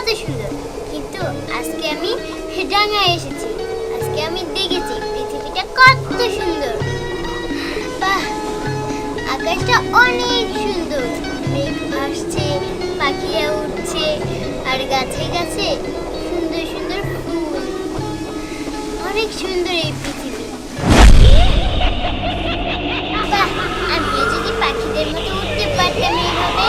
কত সুন্দর কিন্তু আজকে আমি ডাঙায় এসেছি। আজকে আমি দেখেছি পৃথিবীটা কত সুন্দর। আকাশটা অনেক সুন্দর। মেঘ ভাসছে, পাখিরা উঠছে আর গাছে গাছে সুন্দর সুন্দর ফুল। অনেক সুন্দর এই পৃথিবী। আমিও যদি পাখিদের মতো উঠতে পারতাম এইভাবে?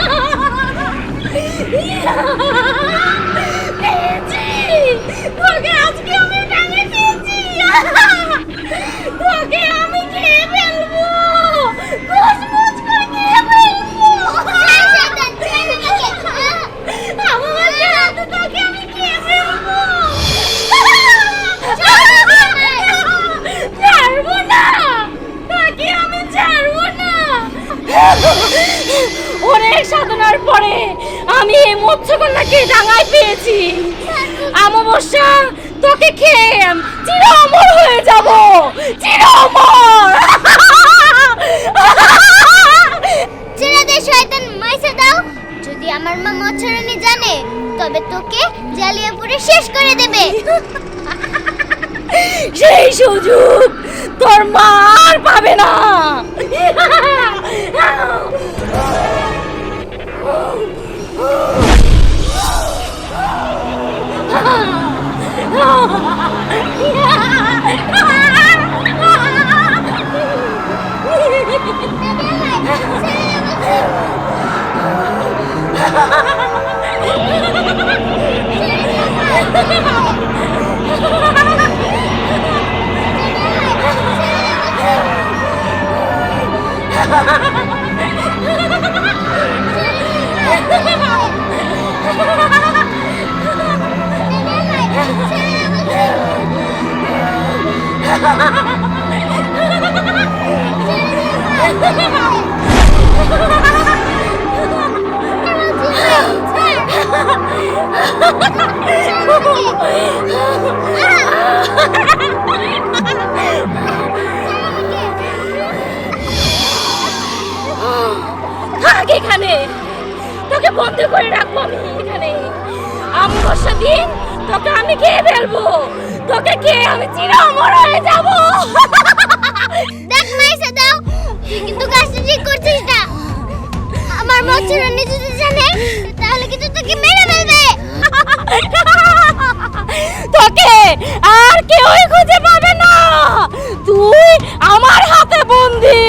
আমি এই মৎস্যকন্যাকে ডাঙায় পেয়েছি। অমাবস্যা তোকে খেয়ে চির অমর হয়ে যাব। চির অমর! দে শয়তান মাইসে দাও। যদি আমার মা মচ্ছরানি জানে তবে তোকে জ্বালিয়ে পুড়ে শেষ করে দেবে। সেই সুযোগ তোর মা আর পাবে না। Oh! থাক এখানে। তোকে বন্দি করে রাখব আমি এখানে। অমাবস্যা দিন তোকে আমি খেয়ে ফেলব। তোকে খেয়ে আমি চির অমর হয়ে যাব। দেখ মাইসে দাও। কিন্তু কাজটা ঠিক করছিস না। আমার মচ্ছরানি যদি জানে তাহলে কিন্তু তোকে মেরে ফেলবে। তোকে আর কেউই খুঁজে পাবে না। তুই আমার হাতে বন্দি।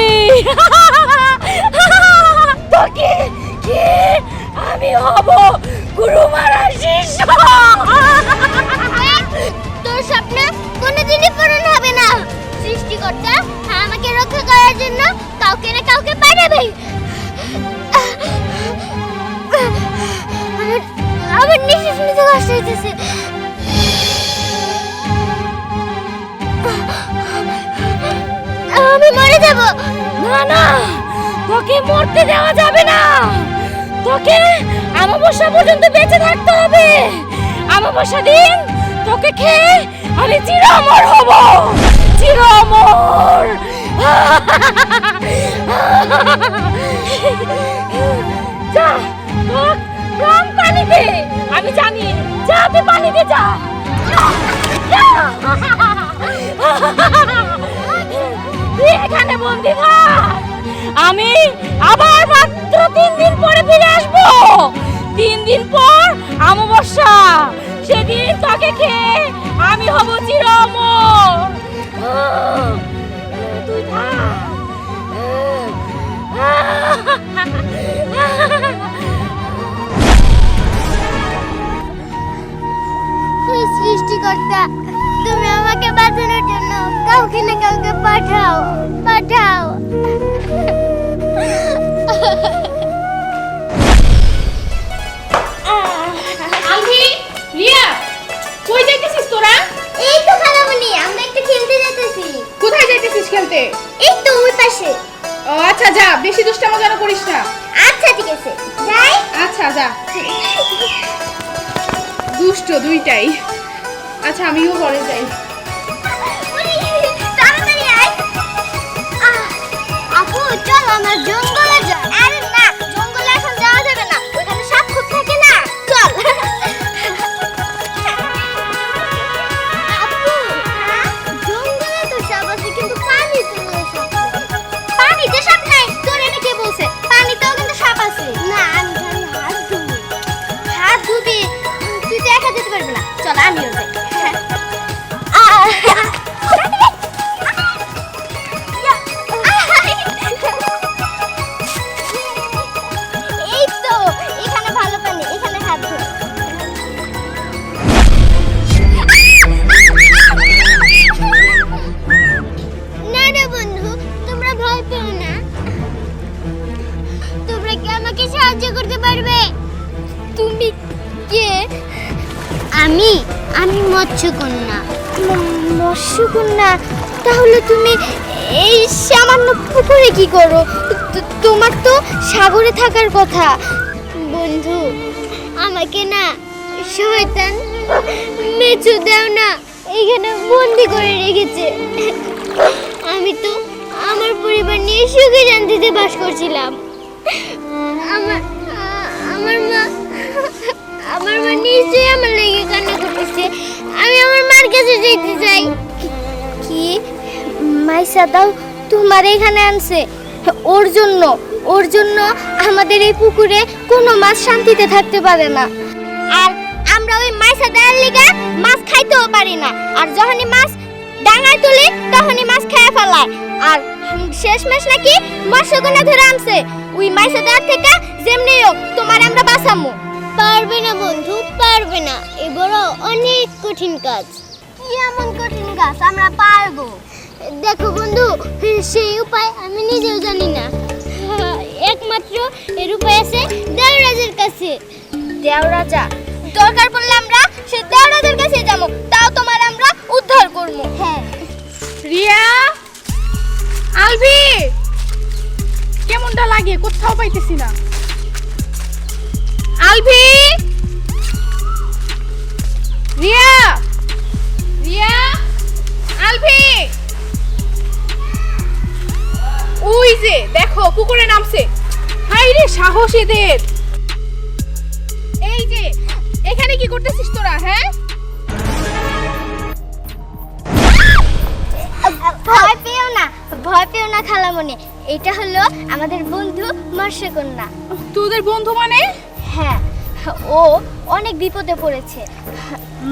তোকে কে? আমি হব গুরু মারা শিষ্য। আমাবস্যা দিন তোকে খেয়ে আমি চির অমর হব। চির অমর যা প্রাণ পানিতে। আমি জানি, যা, তুই পানিতে যা। এখানে বন্দি থাক। আমি আবার মাত্র তিন দিন পরে ফিরে আসব। তিন দিন পর অমাবস্যা। সেদিন তোকে খেয়ে আমি হব চির তুই থাক। সৃষ্টিকর্তা, তুমি আমাকে বাঁচানোর জন্য কাউকে না কাউকে পাঠাও পাঠাও। তোরা এই তো খালামণি আমরা একটু খেলতে যেতেছি কোথায় যাইতেছিস খেলতে? এই তো ওই পাশে। ও আচ্ছা যা বেশি দুষ্টামো যেন করিস না। আচ্ছা ঠিক আছে। যাই। আচ্ছা যা। দুষ্ট দুইটাই। আচ্ছা আমিও পরে যাই। তাড়াতাড়ি আয়। আহ সাহায্য মৎস্যকন্যা। মৎস্যকন্যা, তাহলে তুমি এই সামান্য পুকুরে কি করো? তোমার তো সাগরে থাকার কথা। বন্ধু, আমাকে না শয়তান মেচু দাও না। এখানে বন্দি করে রেখেছে। আমি তো আমার পরিবার নিয়ে সুখে শান্তিতে বাস করছিলাম। আমার আমার মা আমার মা নিশ্চয়ই আমার লেগে কান্না করতেছে। আমি আমার মার কাছে যেতে চাই। কি? মাইসা দাও তোমার এখানে আনছে। ওর জন্য ওর জন্য আমাদের এই পুকুরে কোনো মাছ শান্তিতে থাকতে পারে না। আর আমরা ওই মাইসা দেওয়ার লিগা মাছ খাইতেও পারি না। আর যখনই মাছ ডাঙায় তুলি, তখনই মাছ খেয়ে ফেলায়। আর শেষ মাস নাকি মৎস্যকন্যা ধরে আনছে। ওই মাইসা দেওয়ার থেকে যেমনি হোক, তোমার আমরা বাঁচামু। পারবে না বন্ধু পারবে না। এ বড় অনেক কঠিন কাজ। কি এমন কঠিন কাজ? আমরা পারব। দেখো বন্ধু সেই উপায় আমি নিজেও জানি না। একমাত্র এর উপায় আছে দেওরাজের কাছে। দেওরাজা? দরকার পড়লে আমরা সে দেওরাজের কাছে যাব। তাও তোমার আমরা উদ্ধার করব। হ্যাঁ। রিয়া? আলভি? কেমনটা লাগে? কোথাও পাইতেছি না। আলভি! রিয়া! রিয়া! আলভি! ওই যে দেখো পুকুরে নামছে। হাই রে সাহস এদের! এই যে এখানে কি করতেছিস তোরা হ্যাঁ? ভয় পেও না ভয় পেও না খালামণি। এটা হলো আমাদের বন্ধু মৎস্যকন্যা তোদের বন্ধু মানে? হ্যাঁ ও অনেক বিপদে পড়েছে।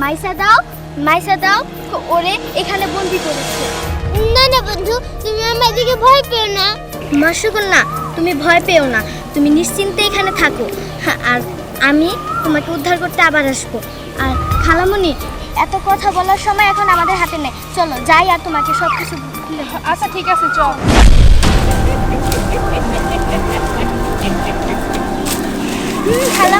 মাইসা দাও মাইসা দাও ওরে এখানে বন্দি করেছে। না না বন্ধু তুমি আমার দিকে ভয় পেও না। মৎস্যকন্যা তুমি ভয় পেও না তুমি নিশ্চিন্তে এখানে থাকো। হ্যাঁ, আর আমি তোমাকে উদ্ধার করতে আবার আসব। আর খালামণি এত কথা বলার সময় এখন আমাদের হাতে নেই। চলো যাই আর তোমাকে সব কিছু আচ্ছা ঠিক আছে চল।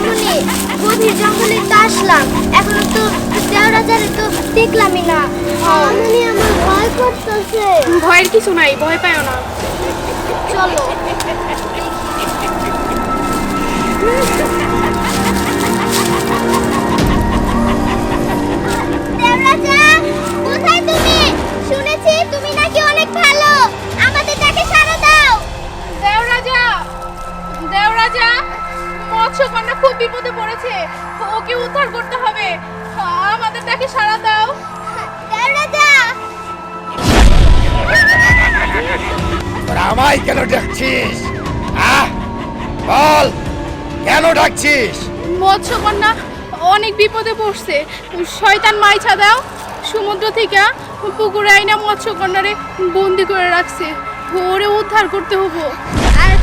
খালামণি গভীর জঙ্গলে তো আসলাম। এখনও তো দেওরাজারে তো দেখলামই না। খালামণি আমার ভয় করতেছে। ভয়ের কিছু নাই ভয় পায় না। চলো। কোথায় তুমি? শুনেছি তুমি নাকি অনেক ভালো। আমাদের ডাকে সাড়া দাও। দেওরাজা দেওরাজা মৎস্যকন্যা খুব বিপদে পড়েছে। ওকে উদ্ধার করতে হবে। আমাদের তাকে সাড়া দাও। আমায় কেন ডাকছিস? আহ বল কেন ডাকছিস? মৎস্যকন্যা অনেক বিপদে পড়ছে। শয়তান মাইছা দাও সমুদ্র থেকে পুকুরে আইনা মৎস্যকন্যারে বন্দি করে রাখছে। ওরে উদ্ধার করতে হব। আর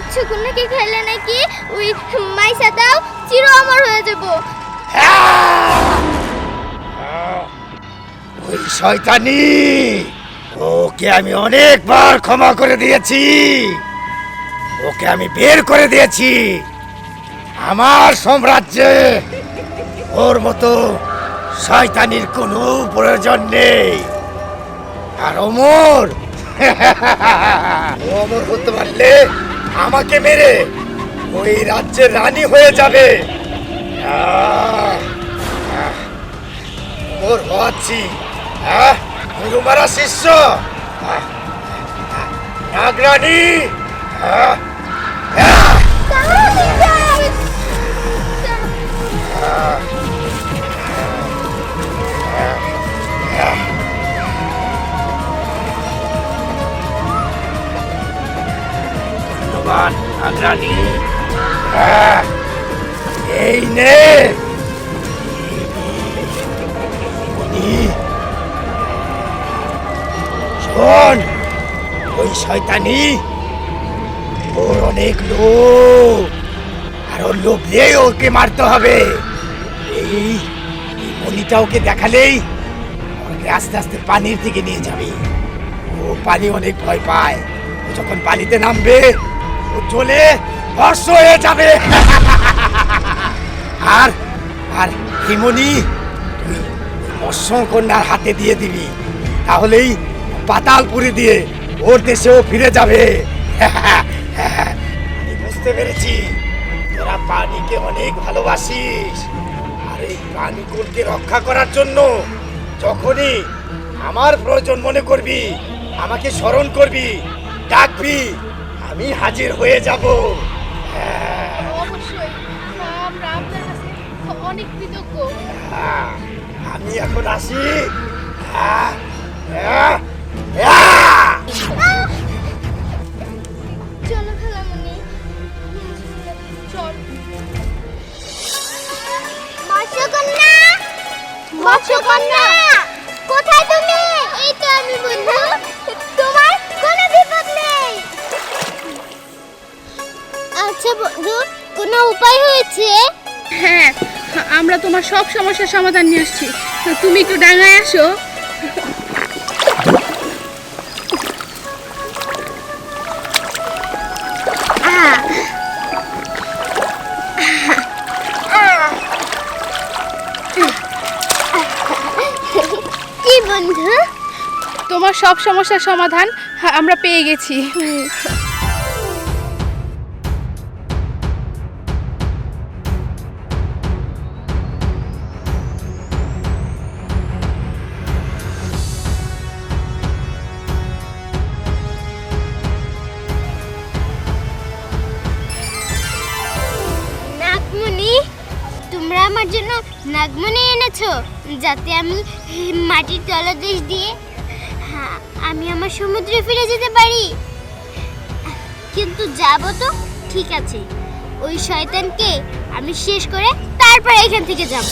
মৎস্যকন্যাকে খেলে নাকি? ওই মাইসা দাও চির অমর হয়ে যাব। ওই শয়তানি! ওকে আমি অনেকবার ক্ষমা করে দিয়েছি। ওকে আমি বের করে দিয়েছি। আমার সাম্রাজ্যে ওর মতো শয়তানির কোনো প্রয়োজন নেই। আর অমর! ও অমর হতে পারলে আমাকে মেরে ওই রাজ্যের রানী হয়ে যাবে। ওর হচ্ছি হ্যাঁ গুরুমারা শিষ্য। নাগরানী। আহ, আহ, ধন্যবাদ নাগরানী এই নে। শোন, ওই শয়তানি ওর অনেক লোভ, আর ওর লোভ দিয়েই ওকে মারতে হবে। এই মণিটা ওকে দেখালেই ওকে আস্তে আস্তে পানির দিকে নিয়ে যাবে। ও পানি অনেক ভয় পায়। যখন পানিতে নামবে চলে ভস্য হয়ে যাবে। আর আর হিমনি, তুই অশ্বকন্যার হাতে দিয়ে দিবি। তাহলেই পাতালপুরি দিয়ে ওর দেশেও ফিরে যাবে। আমি বুঝতে পেরেছি। তোরা পানিকে অনেক ভালোবাসিস। আর এই প্রাণীকুলকে রক্ষা করার জন্য যখনই আমার প্রয়োজন মনে করবি, আমাকে স্মরণ করবি, ডাকবি আমি হাজির হয়ে যাব। অবশ্যই। আমরা আপনার কাছে অনেক কৃতজ্ঞ। আমি এখন আসি! চলো চল। মৎস্যকন্যা মৎস্যকন্যা কোথায় তুমি? এই তো আমি বন্ধু। আচ্ছা বন্ধু? কোনো উপায় হয়েছে? হ্যাঁ আমরা তোমার সব সমস্যার সমাধান নিয়ে আসছি। তুমি একটু ডাঙায় আসো। কি বন্ধু? তোমার সব সমস্যার সমাধান আমরা পেয়ে গেছি। জন্য নাগমণি এনেছো? যাতে আমি মাটির তলদেশ দিয়ে হ্যাঁ, আমি আমার সমুদ্রে ফিরে যেতে পারি। কিন্তু যাব তো ঠিক আছে। ওই শয়তানকে আমি শেষ করে তারপর এখান থেকে যাব।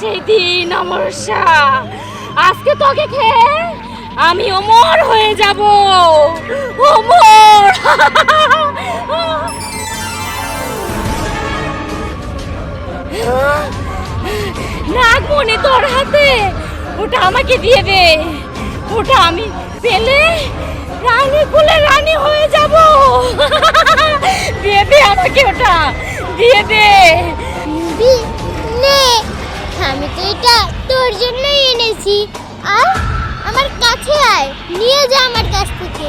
সেই দিন অমরসা আজকে তোকে খেয়ে আমি অমর হয়ে যাব। অমর! নাগমণি তোর হাতে, ওটা আমাকে দিয়ে দে। ওটা আমি পেলে রানী কুলে রানী হয়ে যাব। দিয়ে দে আমাকে ওটা দিয়ে দে। নে আমি তো এটা তোর জন্যই এনেছি আর আমার কাছে আয় নিয়ে যা আমার কাছ থেকে